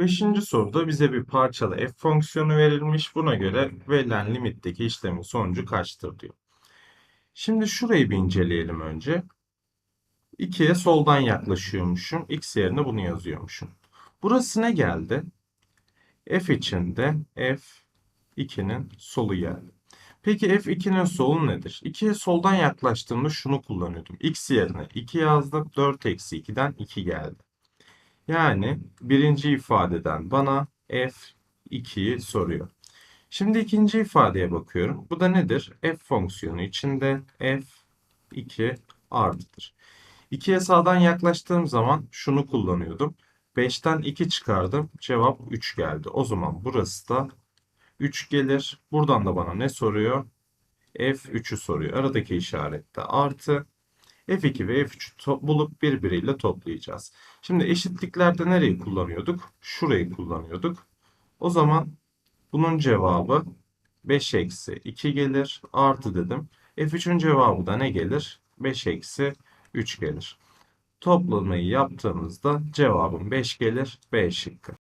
Beşinci soruda bize bir parçalı f fonksiyonu verilmiş. Buna göre verilen limitteki işlemin sonucu kaçtır diyor. Şimdi şurayı bir inceleyelim önce. 2'ye soldan yaklaşıyormuşum. X yerine bunu yazıyormuşum. Burası ne geldi? F içinde F2'nin solu geldi. Peki F2'nin solu nedir? 2'ye soldan yaklaştığımda şunu kullanıyordum. X yerine 2 yazdım. 4 eksi 2'den 2 geldi. Yani birinci ifadeden bana F2'yi soruyor. Şimdi ikinci ifadeye bakıyorum. Bu da nedir? F fonksiyonu içinde F2 artıdır. 2'ye sağdan yaklaştığım zaman şunu kullanıyordum. 5'ten 2 çıkardım. Cevap 3 geldi. O zaman burası da 3 gelir. Buradan da bana ne soruyor? F3'ü soruyor. Aradaki işaret de artı. F2 ve F3'ü bulup birbiriyle toplayacağız. Şimdi eşitliklerde nereyi kullanıyorduk? Şurayı kullanıyorduk. O zaman bunun cevabı 5 eksi 2 gelir. Artı dedim. F3'ün cevabı da ne gelir? 5 eksi 3 gelir. Toplamayı yaptığımızda cevabım 5 gelir. B şıkkı.